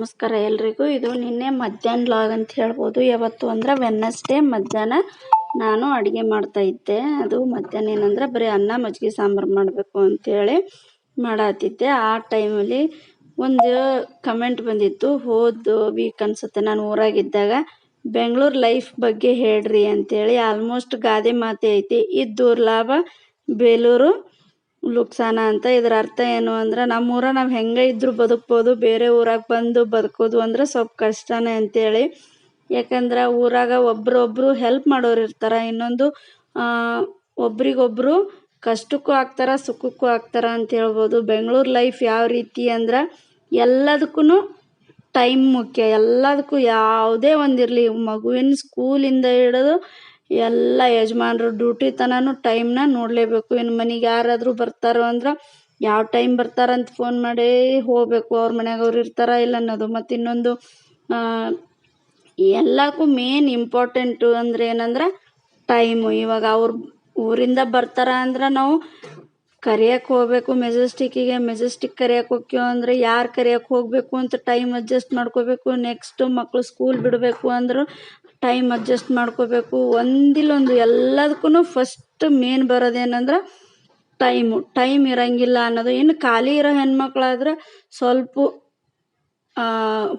ನಮಸ್ಕಾರ ಎಲ್ರಿಗೂ. ಇದು ನಿನ್ನೆ ಮಧ್ಯಾಹ್ನ ಲಾಗ್ ಅಂತ ಹೇಳ್ಬೋದು. ಯಾವತ್ತು ಅಂದ್ರೆ ವೆನ್ನಸ್ಡೇ ಮಧ್ಯಾಹ್ನ ನಾನು ಅಡುಗೆ ಮಾಡ್ತಾ ಇದ್ದೆ. ಅದು ಮಧ್ಯಾಹ್ನ ಏನಂದ್ರೆ ಬರೀ ಅನ್ನ, ಮಜ್ಜಿಗೆ, ಸಾಂಬಾರು ಮಾಡಬೇಕು ಅಂತೇಳಿ ಮಾಡತ್ತಿದ್ದೆ ಆ ಟೈಮಲ್ಲಿ ಒಂದು ಕಮೆಂಟ್ ಬಂದಿತ್ತು. ಹೋದ ವೀಕ್ ಅನ್ಸುತ್ತೆ. ನಾನು ಊರಾಗಿದ್ದಾಗ ಬೆಂಗಳೂರು ಲೈಫ್ ಬಗ್ಗೆ ಹೇಳ್ರಿ ಅಂತೇಳಿ ಆಲ್ಮೋಸ್ಟ್ ಗಾದೆ ಮಾತೆ ಐತಿ. ಇದ್ದೂರು ಲಾಭ ಬೇಲೂರು ಲುಕ್ಸಾನ ಅಂತ ಇದರ ಅರ್ಥ ಏನು ಅಂದ್ರೆ ನಮ್ಮೂರ ನಾವು ಹೆಂಗೆ ಇದ್ರೂ ಬದುಕ್ಬೋದು, ಬೇರೆ ಊರಾಗ ಬಂದು ಬದುಕೋದು ಅಂದ್ರೆ ಸ್ವಲ್ಪ ಕಷ್ಟನೇ ಅಂತೇಳಿ. ಯಾಕಂದ್ರೆ ಊರಾಗ ಒಬ್ರೊಬ್ರು ಹೆಲ್ಪ್ ಮಾಡೋರು ಇರ್ತಾರೆ, ಇನ್ನೊಂದು ಒಬ್ರಿಗೊಬ್ರು ಕಷ್ಟಕ್ಕೂ ಆಗ್ತಾರ, ಸುಖಕ್ಕೂ ಆಗ್ತಾರ ಅಂತ ಹೇಳ್ಬೋದು. ಬೆಂಗಳೂರು ಲೈಫ್ ಯಾವ ರೀತಿ ಅಂದ್ರೆ ಎಲ್ಲದಕ್ಕೂ ಟೈಮ್ ಮುಖ್ಯ, ಎಲ್ಲದಕ್ಕೂ ಯಾವುದೇ ಒಂದಿರಲಿ, ಮಗುವಿನ ಸ್ಕೂಲಿಂದ ಹಿಡಿದು ಎಲ್ಲ ಯಜಮಾನ್ರು ಡ್ಯೂಟಿ ತನಕ ಟೈಮ್ನ ನೋಡಲೇಬೇಕು. ಇನ್ನು ಮನೆಗೆ ಯಾರಾದರೂ ಬರ್ತಾರೋ ಅಂದ್ರೆ ಯಾವ ಟೈಮ್ ಬರ್ತಾರಂತ ಫೋನ್ ಮಾಡಿ ಹೋಗಬೇಕು. ಅವ್ರ ಮನ್ಯಾಗ ಅವ್ರು ಇರ್ತಾರ ಇಲ್ಲ ಅನ್ನೋದು. ಮತ್ತು ಇನ್ನೊಂದು ಎಲ್ಲಕ್ಕೂ ಮೇನ್ ಇಂಪಾರ್ಟೆಂಟು ಅಂದ್ರೆ ಏನಂದ್ರೆ ಟೈಮು ಇವಾಗ ಅವ್ರು ಊರಿಂದ ಬರ್ತಾರ ಅಂದ್ರೆ ನಾವು ಕರಿಯಕ್ಕೆ ಹೋಗ್ಬೇಕು. ಮೆಜೆಸ್ಟಿಕ್ಕಿಗೆ ಮೆಜೆಸ್ಟಿಕ್ ಕರಿಯಕ್ಕೆ ಹೋಗ್ಯೋ ಅಂದರೆ ಯಾರು ಕರಿಯಕ್ಕೆ ಹೋಗಬೇಕು ಅಂತ ಟೈಮ್ ಅಡ್ಜಸ್ಟ್ ಮಾಡ್ಕೋಬೇಕು. ನೆಕ್ಸ್ಟು ಮಕ್ಕಳು ಸ್ಕೂಲ್ ಬಿಡಬೇಕು ಅಂದರೂ ಟೈಮ್ ಅಡ್ಜಸ್ಟ್ ಮಾಡ್ಕೋಬೇಕು. ಒಂದಿಲ್ಲೊಂದು ಎಲ್ಲದಕ್ಕೂ ಫಸ್ಟ್ ಮೇನ್ ಬರೋದೇನಂದ್ರೆ ಟೈಮು ಟೈಮ್ ಇರಂಗಿಲ್ಲ ಅನ್ನೋದು. ಇನ್ನು ಖಾಲಿ ಇರೋ ಹೆಣ್ಮಕ್ಳಾದ್ರೆ ಸ್ವಲ್ಪ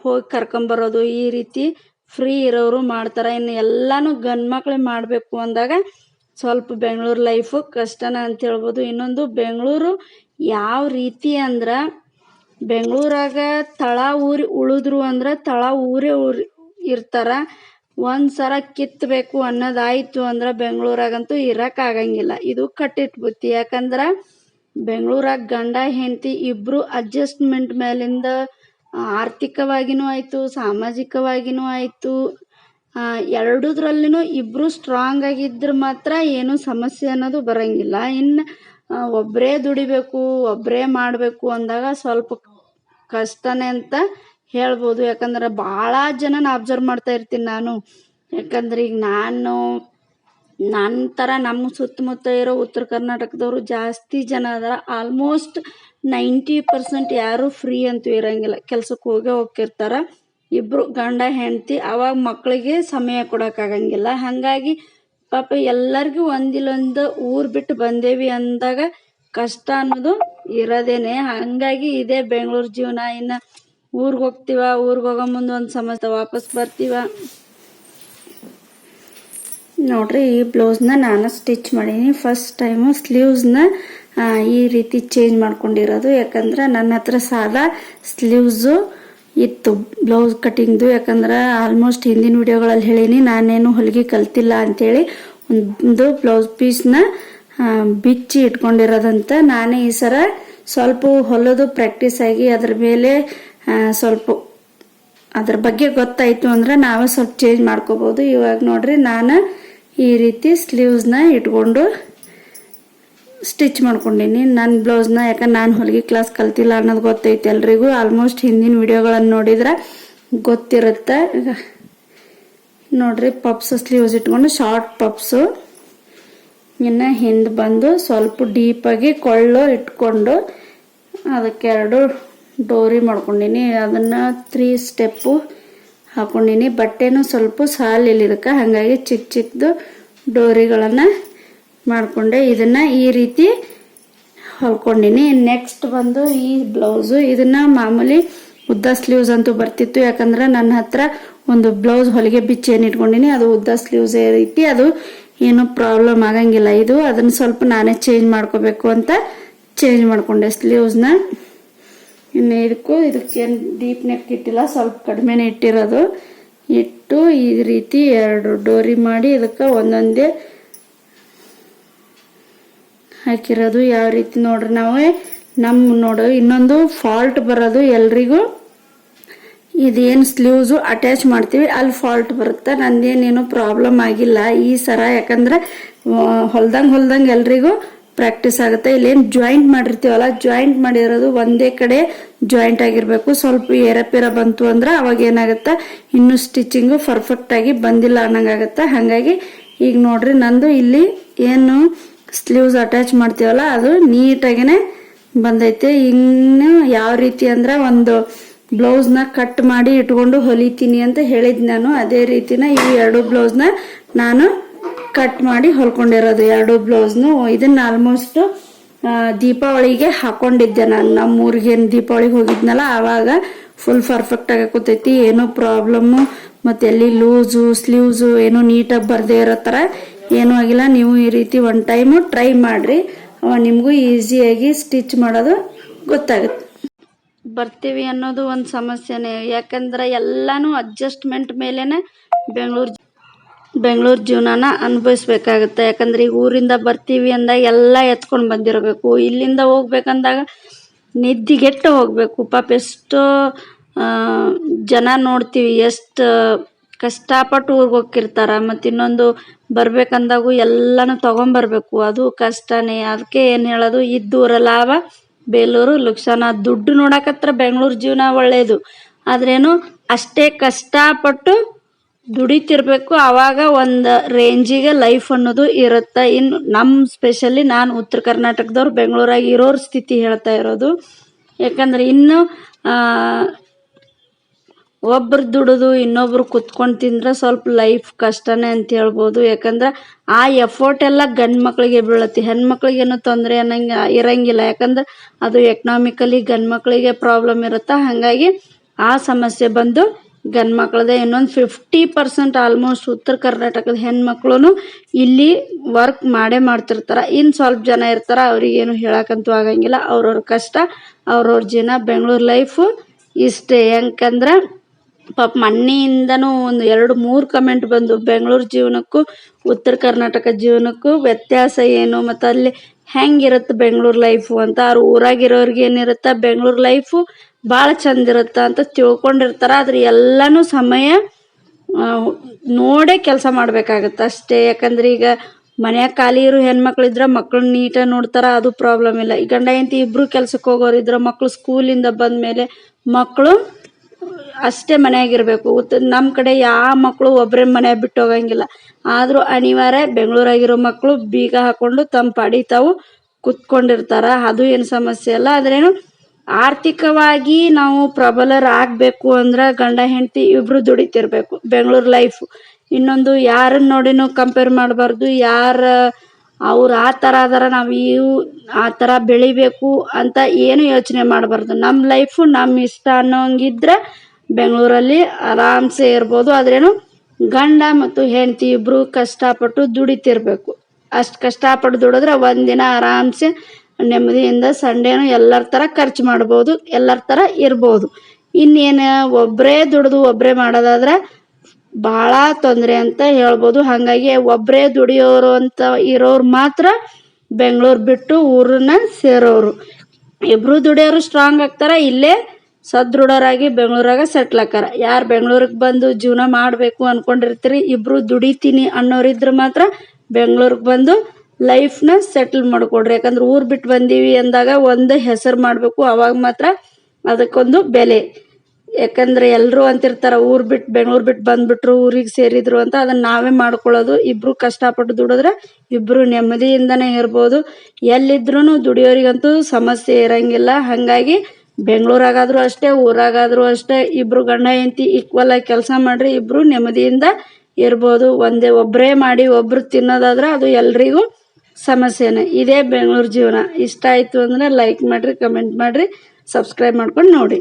ಹೋಗಿ ಕರ್ಕೊಂಬರೋದು ಈ ರೀತಿ ಫ್ರೀ ಇರೋರು ಮಾಡ್ತಾರೆ. ಇನ್ನು ಎಲ್ಲನೂ ಗಂಡ್ಮಕ್ಳಿಗೆ ಮಕ್ಳೇ ಮಾಡಬೇಕು ಅಂದಾಗ ಸ್ವಲ್ಪ ಬೆಂಗಳೂರು ಲೈಫು ಕಷ್ಟನ ಅಂತ ಹೇಳ್ಬೋದು. ಇನ್ನೊಂದು ಬೆಂಗಳೂರು ಯಾವ ರೀತಿ ಅಂದ್ರೆ ಬೆಂಗಳೂರಾಗ ತಳ ಊರಿ ಉಳಿದ್ರು ಅಂದ್ರೆ ತಳ ಊರೇ ಊರಿ ಇರ್ತಾರೆ. ಒಂದು ಸರ ಕಿತ್ತಬೇಕು ಅನ್ನೋದಾಯಿತು ಅಂದ್ರೆ ಬೆಂಗಳೂರಾಗಂತೂ ಇರೋಕ್ಕಾಗಂಗಿಲ್ಲ ಇದು ಕಟ್ಟಿಟ್ ಬುತ್ತಿ ಯಾಕಂದ್ರೆ ಬೆಂಗಳೂರಾಗ ಗಂಡ, ಹೆಂಡತಿ ಇಬ್ಬರು ಅಡ್ಜಸ್ಟ್ಮೆಂಟ್ ಮೇಲಿಂದ ಆರ್ಥಿಕವಾಗಿನೂ ಆಯಿತು, ಸಾಮಾಜಿಕವಾಗಿನೂ ಆಯಿತು ಎರಡೂದ್ರಲ್ಲಿನೂ ಇಬ್ಬರು ಸ್ಟ್ರಾಂಗ್ ಆಗಿದ್ರೆ ಮಾತ್ರ ಏನೂ ಸಮಸ್ಯೆ ಅನ್ನೋದು ಬರೋಂಗಿಲ್ಲ. ಇನ್ನು ಒಬ್ಬರೇ ದುಡಿಬೇಕು ಒಬ್ಬರೇ ಮಾಡಬೇಕು ಅಂದಾಗ ಸ್ವಲ್ಪ ಕಷ್ಟನೇ ಅಂತ ಹೇಳ್ಬೋದು. ಯಾಕಂದ್ರೆ ಭಾಳ ಜನನ ಅಬ್ಸರ್ವ್ ಮಾಡ್ತಾ ಇರ್ತೀನಿ ನಾನು. ಯಾಕಂದ್ರೆ ಈಗ ನಾನು ನನ್ನ ಥರ ನಮ್ಮ ಸುತ್ತಮುತ್ತ ಇರೋ ಉತ್ತರ ಕರ್ನಾಟಕದವರು ಜಾಸ್ತಿ ಜನ ಅದರ. ಆಲ್ಮೋಸ್ಟ್ ನೈಂಟಿ ಪರ್ಸೆಂಟ್ ಯಾರೂ ಫ್ರೀ ಅಂತೂ ಇರೋಂಗಿಲ್ಲ. ಕೆಲ್ಸಕ್ಕೆ ಹೋಗೇ ಹೋಗ್ತಿರ್ತಾರೆ. ಇಬ್ಬರು ಗಂಡ, ಹೆಂಡತಿ, ಅವಾಗ ಮಕ್ಕಳಿಗೆ ಸಮಯ ಕೊಡೋಕ್ಕಾಗಂಗಿಲ್ಲ ಹಾಗಾಗಿ ಪಾಪ ಎಲ್ಲರಿಗೂ ಒಂದಿಲ್ಲೊಂದು ಊರು ಬಿಟ್ಟು ಬಂದೇವಿ ಅಂದಾಗ ಕಷ್ಟ ಅನ್ನೋದು ಇರೋದೇನೆ. ಹಾಗಾಗಿ ಇದೇ ಬೆಂಗಳೂರು ಜೀವನ. ಇನ್ನು ಊರಿಗೆ ಹೋಗ್ತೀವ, ಊರಿಗೆ ಹೋಗೋ ಮುಂದೆ ಒಂದು ಸಮಸ್ಯೆ ವಾಪಸ್ ಬರ್ತೀವ. ನೋಡ್ರಿ, ಈ ಬ್ಲೌಸ್ನ ನಾನು ಸ್ಟಿಚ್ ಮಾಡೀನಿ. ಫಸ್ಟ್ ಟೈಮು ನ ಈ ರೀತಿ ಚೇಂಜ್ ಮಾಡ್ಕೊಂಡಿರೋದು. ಯಾಕಂದ್ರೆ ನನ್ನ ಹತ್ರ ಸಾದಾ ಸ್ಲೀವ್ಸು ಇತ್ತು. ಬ್ಲೌಸ್ ಕಟಿಂಗ್ದು ಯಾಕಂದ್ರೆ ಆಲ್ಮೋಸ್ಟ್ ಹಿಂದಿನ ವಿಡಿಯೋಗಳಲ್ಲಿ ಹೇಳೀನಿ, ನಾನೇನು ಹೊಲಿಗೆ ಕಲ್ತಿಲ್ಲ ಅಂತೇಳಿ. ಒಂದು ಬ್ಲೌಸ್ ಪೀಸ್ನ ಬಿಚ್ಚಿ ಇಟ್ಕೊಂಡಿರೋದಂತ ನಾನೇ ಈ ಸರ ಸ್ವಲ್ಪ ಹೊಲದು ಪ್ರಾಕ್ಟೀಸ್ ಆಗಿ ಅದ್ರ ಮೇಲೆ ಸ್ವಲ್ಪ ಅದ್ರ ಬಗ್ಗೆ ಗೊತ್ತಾಯ್ತು ಅಂದ್ರೆ ನಾವೇ ಸ್ವಲ್ಪ ಚೇಂಜ್ ಮಾಡ್ಕೋಬೋದು. ಇವಾಗ ನೋಡ್ರಿ ನಾನು ಈ ರೀತಿ ಸ್ಲೀವ್ಸ್ನ ಇಟ್ಕೊಂಡು ಸ್ಟಿಚ್ ಮಾಡ್ಕೊಂಡಿನಿ. ನನ್ನ ಬ್ಲೌಸ್ನ ಯಾಕಂದ್ರೆ ನಾನು ಹೊಲಿಗೆ ಕ್ಲಾಸ್ ಕಲ್ತಿಲ್ಲ ಅನ್ನೋದು ಗೊತ್ತೈತೆ ಎಲ್ರಿಗೂ. ಆಲ್ಮೋಸ್ಟ್ ಹಿಂದಿನ ವಿಡಿಯೋಗಳನ್ನು ನೋಡಿದ್ರೆ ಗೊತ್ತಿರುತ್ತೆ. ನೋಡ್ರಿ ಪಪ್ಸ್ ಸ್ಲೀವ್ಸ್ ಇಟ್ಕೊಂಡು ಶಾರ್ಟ್ ಪಪ್ಸು ಇನ್ನು ಹಿಂದೆ ಬಂದು ಸ್ವಲ್ಪ ಡೀಪಾಗಿ ಕೊಳ್ಳು ಇಟ್ಕೊಂಡು, ಅದಕ್ಕೆರಡು ಡೋರಿ ಮಾಡ್ಕೊಂಡೀನಿ. ಅದನ್ನು ತ್ರೀ ಸ್ಟೆಪ್ಪು ಹಾಕೊಂಡಿನಿ. ಬಟ್ಟೆನೂ ಸ್ವಲ್ಪ ಸಾಲಿಲ್ಲ ಇದಕ್ಕೆ ಹಾಗಾಗಿ ಚಿಕ್ಕ ಚಿಕ್ಕದು ಡೋರಿಗಳನ್ನು ಮಾಡಿಕೊಂಡೆ. ಇದನ್ನು ಈ ರೀತಿ ಹೊಲ್ಕೊಂಡಿನಿ. ನೆಕ್ಸ್ಟ್ ಬಂದು ಈ ಬ್ಲೌಸು ಇದನ್ನು ಮಾಮೂಲಿ ಉದ್ದ ಸ್ಲೀವ್ಸ್ ಅಂತೂ ಬರ್ತಿತ್ತು. ಯಾಕಂದ್ರೆ ನನ್ನ ಹತ್ರ ಒಂದು ಬ್ಲೌಸ್ ಹೊಲಿಗೆ ಬಿಚ್ಚಿ ಏನು ಇಟ್ಕೊಂಡಿನಿ, ಅದು ಉದ್ದ ಸ್ಲೀವ್ಸ್ ರೀತಿ. ಅದು ಏನು ಪ್ರಾಬ್ಲಮ್ ಆಗಂಗಿಲ್ಲ. ಇದು ಅದನ್ನು ಸ್ವಲ್ಪ ನಾನೇ ಚೇಂಜ್ ಮಾಡ್ಕೋಬೇಕು ಅಂತ ಚೇಂಜ್ ಮಾಡಿಕೊಂಡೆ ಸ್ಲೀವ್ಸ್ನ ಇನ್ನು ಇದಕ್ಕೂ ಇದಕ್ಕೇನು ಡೀಪ್ ನೆಕ್ ಇಟ್ಟಿಲ್ಲ, ಸ್ವಲ್ಪ ಕಡಿಮೆನೇ ಇಟ್ಟಿರೋದು. ಇಟ್ಟು ಈ ರೀತಿ ಎರಡು ಡೋರಿ ಮಾಡಿ ಇದಕ್ಕೆ ಒಂದೊಂದೇ ಹಾಕಿರೋದು. ಯಾವ ರೀತಿ ನೋಡ್ರಿ ನಾವು? ನಮ್ಮ ನೋಡು, ಇನ್ನೊಂದು ಫಾಲ್ಟ್ ಬರೋದು ಎಲ್ರಿಗೂ. ಇದೇನು ಸ್ಲೀವ್ಸು ಅಟ್ಯಾಚ್ ಮಾಡ್ತೀವಿ, ಅಲ್ಲಿ ಫಾಲ್ಟ್ ಬರುತ್ತೆ. ನಂದೇನೇನು ಪ್ರಾಬ್ಲಮ್ ಆಗಿಲ್ಲ ಈ ಸರ. ಯಾಕಂದ್ರೆ ಹೊಲ್ದಂಗೆ ಹೊಲ್ದಂಗೆ ಎಲ್ರಿಗೂ ಪ್ರಾಕ್ಟೀಸ್ ಆಗುತ್ತೆ. ಇಲ್ಲೇನು ಜಾಯಿಂಟ್ ಮಾಡಿರ್ತೀವಲ್ಲ ಜಾಯಿಂಟ್ ಮಾಡಿರೋದು ಒಂದೇ ಕಡೆ ಜಾಯಿಂಟ್ ಆಗಿರಬೇಕು. ಸ್ವಲ್ಪ ಏರಪೇರ ಬಂತು ಅಂದ್ರೆ ಅವಾಗ ಏನಾಗುತ್ತೆ? ಇನ್ನು ಸ್ಟಿಚಿಂಗು ಪರ್ಫೆಕ್ಟ್ ಆಗಿ ಬಂದಿಲ್ಲ ಅನ್ನಂಗಾಗತ್ತೆ. ಹಾಗಾಗಿ ಈಗ ನೋಡ್ರಿ, ನಂದು ಇಲ್ಲಿ ಏನು ಸ್ಲೀವ್ಸ್ ಅಟ್ಯಾಚ್ ಮಾಡ್ತೀವಲ್ಲ, ಅದು ನೀಟಾಗಿನೇ ಬಂದೈತೆ. ಇನ್ನು ಯಾವ ರೀತಿ ಅಂದ್ರೆ ಒಂದು ಬ್ಲೌಸ್ನ ಕಟ್ ಮಾಡಿ ಇಟ್ಕೊಂಡು ಹೊಲಿತೀನಿ ಅಂತ ಹೇಳಿದ್ ನಾನು. ಅದೇ ರೀತಿನ ಈ ಎರಡು ಬ್ಲೌಸ್ನ ನಾನು ಕಟ್ ಮಾಡಿ ಹೊಲ್ಕೊಂಡಿರೋದು. ಎರಡು ಬ್ಲೌಸ್ನು ಇದನ್ನ ಆಲ್ಮೋಸ್ಟ್ ದೀಪಾವಳಿಗೆ ಹಾಕೊಂಡಿದ್ದೆ ನಾನು. ನಮ್ಮ ಊರಿಗೆ ದೀಪಾವಳಿಗೆ ಹೋಗಿದ್ನಲ್ಲ, ಆವಾಗ ಫುಲ್ ಪರ್ಫೆಕ್ಟ್ ಆಗಿ ಕೂತೈತಿ. ಏನು ಪ್ರಾಬ್ಲಮ್ಮು ಮತ್ತೆ ಎಲ್ಲಿ ಲೂಸು ಸ್ಲೀವ್ಸು ಏನು ನೀಟಾಗಿ ಬರ್ದೇ ಇರೋ ಥರ ಏನೂ ಆಗಿಲ್ಲ. ನೀವು ಈ ರೀತಿ ಒನ್ ಟೈಮು ಟ್ರೈ ಮಾಡಿರಿ. ನಿಮಗೂ ಈಸಿಯಾಗಿ ಸ್ಟಿಚ್ ಮಾಡೋದು ಗೊತ್ತಾಗುತ್ತೆ. ಬರ್ತೀವಿ ಅನ್ನೋದು ಒಂದು ಸಮಸ್ಯೆನೇ. ಯಾಕಂದ್ರೆ ಎಲ್ಲಾನು ಅಡ್ಜಸ್ಟ್ಮೆಂಟ್ ಮೇಲೇ ಬೆಂಗಳೂರು ಬೆಂಗಳೂರು ಜೀವನನ ಅನುಭವಿಸ್ಬೇಕಾಗುತ್ತೆ. ಯಾಕಂದ್ರೆ ಈಗ ಊರಿಂದ ಬರ್ತೀವಿ ಅಂದಾಗ ಎಲ್ಲ ಎತ್ಕೊಂಡು ಬಂದಿರಬೇಕು. ಇಲ್ಲಿಂದ ಹೋಗ್ಬೇಕಂದಾಗ ನಿದ್ದೆಗೆಟ್ಟು ಹೋಗಬೇಕು. ಪಾಪ ಎಷ್ಟೋ ಜನ ನೋಡ್ತೀವಿ ಎಷ್ಟು ಕಷ್ಟಪಟ್ಟು ಊರಿಗೆ ಹೋಗ್ತಿರ್ತಾರೆ. ಮತ್ತು ಇನ್ನೊಂದು ಬರ್ಬೇಕಂದಾಗೂ ಎಲ್ಲನೂ ತೊಗೊಂಬರ್ಬೇಕು. ಅದು ಕಷ್ಟನೇ. ಅದಕ್ಕೆ ಏನು ಹೇಳೋದು? ಇದ್ದೂರ ಲಾಭ, ಬೇಲೂರು ಲುಕ್ಸಾನ ದುಡ್ಡು ನೋಡಕತ್ರ ಬೆಂಗಳೂರು ಜೀವನ ಒಳ್ಳೆಯದು ಆದ್ರೇನು ಅಷ್ಟೇ ಕಷ್ಟಪಟ್ಟು ದುಡಿತಿರ್ಬೇಕು. ಆವಾಗ ಒಂದು ರೇಂಜಿಗೆ ಲೈಫ್ ಅನ್ನೋದು ಇರುತ್ತೆ. ಇನ್ನು ನಮ್ಮ ಸ್ಪೆಷಲಿ ನಾನು ಉತ್ತರ ಕರ್ನಾಟಕದವ್ರು, ಬೆಂಗಳೂರಾಗ ಇರೋರ ಸ್ಥಿತಿ ಹೇಳ್ತಾ ಇರೋದು. ಯಾಕಂದ್ರೆ ಇನ್ನು ಒಬ್ರು ದುಡಿದು ಇನ್ನೊಬ್ರು ಕುತ್ಕೊಂಡು ತಿಂದ್ರೆ ಸ್ವಲ್ಪ ಲೈಫ್ ಕಷ್ಟನೇ ಅಂತ ಹೇಳ್ಬೋದು. ಯಾಕಂದ್ರೆ ಆ ಎಫರ್ಟ್ ಎಲ್ಲ ಗಂಡು ಮಕ್ಕಳಿಗೆ ಬೀಳತ್ತೆ. ಹೆಣ್ಮಕ್ಳಿಗೆ ಏನೂ ತೊಂದರೆ ಅನ್ನಂಗೆ, ಇರಂಗಿಲ್ಲ. ಯಾಕಂದ್ರೆ ಅದು ಎಕನಾಮಿಕಲಿ ಗಂಡು ಮಕ್ಕಳಿಗೆ ಪ್ರಾಬ್ಲಮ್ ಇರುತ್ತೆ. ಹಾಗಾಗಿ ಆ ಸಮಸ್ಯೆ ಬಂದು ಗಂಡು ಮಕ್ಕಳದೇ ಇನ್ನೊಂದು ಫಿಫ್ಟಿ ಪರ್ಸೆಂಟ್ ಆಲ್ಮೋಸ್ಟ್ ಉತ್ತರ ಕರ್ನಾಟಕದ ಹೆಣ್ಮಕ್ಳು ಇಲ್ಲಿ ವರ್ಕ್ ಮಾಡೇ ಮಾಡ್ತಿರ್ತಾರೆ. ಇನ್ನು ಸ್ವಲ್ಪ ಜನ ಇರ್ತಾರೆ, ಅವ್ರಿಗೇನು ಹೇಳಕ್ಕಂತೂ ಆಗಂಗಿಲ್ಲ. ಅವ್ರವ್ರ ಕಷ್ಟ, ಅವ್ರವ್ರ ಜೀವನ. ಬೆಂಗಳೂರು ಲೈಫು ಇಷ್ಟೇ. ಯಾಕಂದ್ರೆ ಪಾಪ ಮಣ್ಣಿಯಿಂದನೂ ಒಂದು ಎರಡು ಮೂರು ಕಮೆಂಟ್ ಬಂದು, ಬೆಂಗಳೂರು ಜೀವನಕ್ಕೂ, ಉತ್ತರ ಕರ್ನಾಟಕ ಜೀವನಕ್ಕೂ ವ್ಯತ್ಯಾಸ ಏನು? ಮತ್ತು ಅಲ್ಲಿ ಹೆಂಗಿರುತ್ತೆ ಬೆಂಗಳೂರು ಲೈಫು ಅಂತ? ಅವ್ರ ಊರಾಗಿರೋರ್ಗೆ ಏನಿರುತ್ತೆ ಬೆಂಗಳೂರು ಲೈಫು ಭಾಳ ಚಂದ ಇರುತ್ತೆ ಅಂತ ತಿಳ್ಕೊಂಡಿರ್ತಾರೆ. ಆದ್ರೆ ಎಲ್ಲನೂ ಸಮಯ ನೋಡೇ ಕೆಲಸ ಮಾಡ್ಬೇಕಾಗತ್ತೆ ಅಷ್ಟೇ. ಯಾಕಂದ್ರೆ ಈಗ ಮನ್ಯಾಗ ಖಾಲಿ ಇರೋ ಹೆಣ್ಮಕ್ಳಿದ್ರೆ ಮಕ್ಳು ನೀಟಾಗಿ ನೋಡ್ತಾರ, ಅದು ಪ್ರಾಬ್ಲಮ್ ಇಲ್ಲ. ಈ ಗಂಡ ಹೆಂಡತಿ ಇಬ್ರು ಕೆಲ್ಸಕ್ಕೆ ಹೋಗೋರಿದ್ರೆ ಮಕ್ಳು ಸ್ಕೂಲಿಂದ ಬಂದ್ಮೇಲೆ ಮಕ್ಕಳು ಅಷ್ಟೇ ಮನೆಯಾಗಿರ್ಬೇಕು ನಮ್ಮ ಕಡೆ ಯಾವ ಮಕ್ಕಳು ಒಬ್ಬರೇ ಮನೆ ಬಿಟ್ಟು ಹೋಗಂಗಿಲ್ಲ. ಆದರೂ ಅನಿವಾರ್ಯ ಬೆಂಗಳೂರಾಗಿರೋ ಮಕ್ಕಳು ಬೀಗ ಹಾಕೊಂಡು ತಮ್ಮ ಪಾಡಿ ತಾವು ಕುತ್ಕೊಂಡಿರ್ತಾರ. ಅದು ಏನು ಸಮಸ್ಯೆ ಅಲ್ಲ ಆದ್ರೇನು ಆರ್ಥಿಕವಾಗಿ ನಾವು ಪ್ರಬಲರಾಗಬೇಕು ಅಂದ್ರೆ ಗಂಡ ಹೆಂಡತಿ ಇಬ್ರು ದುಡಿತಿರ್ಬೇಕು. ಬೆಂಗಳೂರು ಲೈಫು ಇನ್ನೊಂದು ಯಾರನ್ನ ನೋಡಿನೂ ಕಂಪೇರ್ ಮಾಡಬಾರ್ದು. ಯಾರ, ಅವ್ರು ಆ ಥರ ಅದಾರ, ನಾವು ಇವು ಆ ಥರ ಬೆಳಿಬೇಕು ಅಂತ ಏನು ಯೋಚನೆ ಮಾಡಬಾರ್ದು. ನಮ್ಮ ಲೈಫು ನಮ್ಮ ಇಷ್ಟ ಅನ್ನೋಂಗಿದ್ರೆ ಬೆಂಗಳೂರಲ್ಲಿ ಆರಾಮ್ಸೆ ಇರ್ಬೋದು. ಆದ್ರೇನು ಗಂಡ ಮತ್ತು ಹೆಂಡತಿ ಇಬ್ಬರು ಕಷ್ಟಪಟ್ಟು ದುಡಿತಿರ್ಬೇಕು. ಅಷ್ಟು ಕಷ್ಟಪಟ್ಟು ದುಡಿದ್ರೆ ಒಂದಿನ ಆರಾಮ್ಸೆ ನೆಮ್ಮದಿಯಿಂದ ಸಂಡೇನು ಎಲ್ಲರ ಥರ ಖರ್ಚು ಮಾಡ್ಬೋದು, ಎಲ್ಲರ ಥರ ಇರ್ಬೋದು. ಇನ್ನೇನು ಒಬ್ಬರೇ ದುಡಿದು ಒಬ್ಬರೇ ಮಾಡೋದಾದ್ರೆ ಭಾಳ ತೊಂದರೆ ಅಂತ ಹೇಳ್ಬೋದು. ಹಾಗಾಗಿ ಒಬ್ಬರೇ ದುಡಿಯೋರು ಅಂತ ಇರೋರು ಮಾತ್ರ ಬೆಂಗಳೂರು ಬಿಟ್ಟು ಊರನ್ನ ಸೇರೋರು. ಇಬ್ಬರು ದುಡಿಯೋರು ಸ್ಟ್ರಾಂಗ್ ಆಗ್ತಾರೆ, ಇಲ್ಲೇ ಸದೃಢರಾಗಿ ಬೆಂಗಳೂರಾಗ ಸೆಟ್ಲ್ ಆಕಾರ ಯಾರು ಬೆಂಗಳೂರಿಗೆ ಬಂದು ಜೀವನ ಮಾಡಬೇಕು ಅಂದ್ಕೊಂಡಿರ್ತೀರಿ ಇಬ್ಬರು ದುಡಿತೀನಿ ಅನ್ನೋರಿದ್ರೆ ಮಾತ್ರ ಬೆಂಗಳೂರಿಗೆ ಬಂದು ಲೈಫ್ನ ಸೆಟಲ್ ಮಾಡ್ಕೊಡ್ರಿ. ಯಾಕಂದ್ರೆ ಊರು ಬಿಟ್ಟು ಬಂದೀವಿ ಅಂದಾಗ ಒಂದು ಹೆಸರು ಮಾಡಬೇಕು, ಅವಾಗ ಮಾತ್ರ ಅದಕ್ಕೊಂದು ಬೆಲೆ. ಯಾಕಂದ್ರೆ ಎಲ್ಲರೂ ಅಂತಿರ್ತಾರ, ಊರ್ ಬಿಟ್ಟು ಬೆಂಗಳೂರು ಬಿಟ್ಟು ಬಂದ್ಬಿಟ್ರು, ಊರಿಗೆ ಸೇರಿದ್ರು ಅಂತ ಅದನ್ನ ನಾವೇ ಮಾಡ್ಕೊಳ್ಳೋದು. ಇಬ್ರು ಕಷ್ಟಪಟ್ಟು ದುಡಿದ್ರೆ ಇಬ್ರು ನೆಮ್ಮದಿಯಿಂದನೇ ಇರ್ಬೋದು. ಎಲ್ಲಿದ್ರು ದುಡಿಯೋರಿಗಂತೂ ಸಮಸ್ಯೆ ಇರಂಗಿಲ್ಲ. ಹಾಗಾಗಿ ಬೆಂಗಳೂರಾಗಾದ್ರೂ ಅಷ್ಟೇ, ಊರಾಗಾದ್ರೂ ಅಷ್ಟೇ, ಇಬ್ರು ಗಂಡ ಹೆಂಡತಿ ಈಕ್ವಲ್ ಆಗಿ ಕೆಲಸ ಮಾಡ್ರಿ, ಇಬ್ರು ನೆಮ್ಮದಿಯಿಂದ ಇರ್ಬೋದು. ಒಂದೇ ಒಬ್ಬರೇ ಮಾಡಿ ಒಬ್ರು ತಿನ್ನೋದಾದ್ರೆ ಅದು ಎಲ್ರಿಗೂ ಸಮಸ್ಯೆನೇ ಇದೇ ಬೆಂಗಳೂರು ಜೀವನ. ಇಷ್ಟ ಆಯಿತು ಅಂದರೆ ಲೈಕ್ ಮಾಡಿರಿ ಕಮೆಂಟ್ ಮಾಡಿರಿ ಸಬ್ಸ್ಕ್ರೈಬ್ ಮಾಡ್ಕೊಂಡು ನೋಡಿ.